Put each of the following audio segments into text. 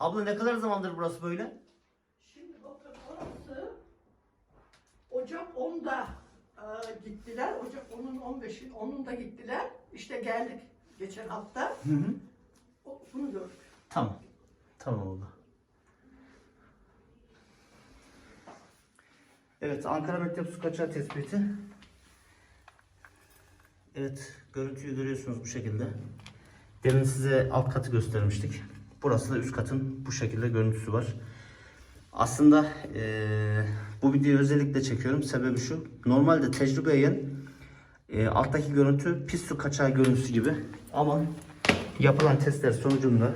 Abla ne kadar zamandır burası böyle? Şimdi bakın orası Ocak 10'da e, gittiler. Ocak 10'un 15'i 10'unda gittiler. İşte geldik geçen hafta. Hı hı. O- Bunu gördük. Tamam. Tamam abla. Evet Ankara Mektep Su Kaçağı tespiti. Evet görüntüyü görüyorsunuz bu şekilde. Demin size alt katı göstermiştik. Burası da üst katın bu şekilde görüntüsü var. Aslında eee, bu videoyu özellikle çekiyorum. Sebebi şu. Normalde tecrübeyen eee, alttaki görüntü pis su kaçağı görüntüsü gibi. Ama yapılan testler sonucunda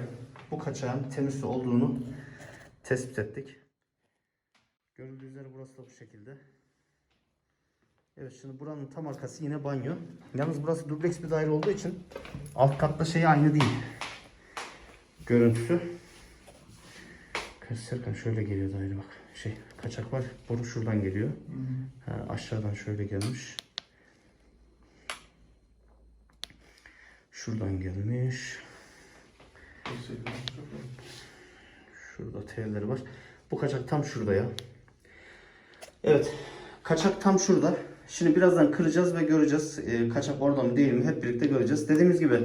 bu kaçağın temiz su olduğunu tespit ettik. Görüldüğü üzere burası da bu şekilde. Evet şimdi buranın tam arkası yine banyo. Yalnız burası dubleks bir daire olduğu için alt katta şey aynı değil. Görüntüsü. Serkan şöyle geliyor daire bak. Şey kaçak var. Boru şuradan geliyor. Ha, aşağıdan şöyle gelmiş. Şuradan gelmiş. Şurada telleri var. Bu kaçak tam şurada ya. Evet. Kaçak tam şurada. Şimdi birazdan kıracağız ve göreceğiz. Ee, kaçak orada mı değil mi hep birlikte göreceğiz. Dediğimiz gibi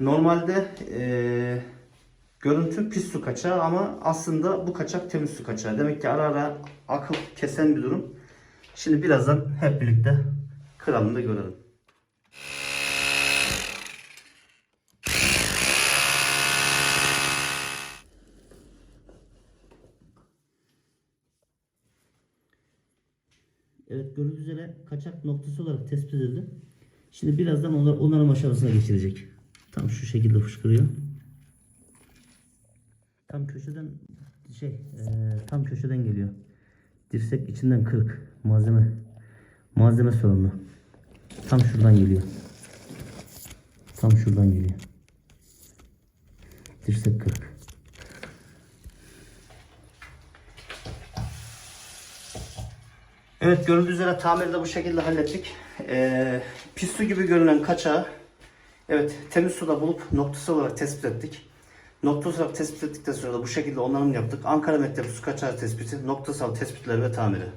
normalde ee, görüntü pis su kaçağı ama aslında bu kaçak temiz su kaçağı. Demek ki ara ara akıl kesen bir durum. Şimdi birazdan hep birlikte kıralım da görelim. Evet görüldüğü üzere kaçak noktası olarak tespit edildi. Şimdi birazdan onlar, onarım aşamasına geçilecek. Tam şu şekilde fışkırıyor. Tam köşeden şey eee, tam köşeden geliyor. Dirsek içinden kırık. Malzeme malzeme sorunlu. Tam şuradan geliyor. Tam şuradan geliyor. Dirsek kırık. Evet görüldüğü üzere tamiri de bu şekilde hallettik. Ee, pis su gibi görünen kaçağı evet temiz suda bulup noktası olarak tespit ettik. Noktası olarak tespit ettikten sonra da bu şekilde onarım yaptık. Ankara Mektebi su kaçağı tespiti, noktasal tespitler ve tamiri.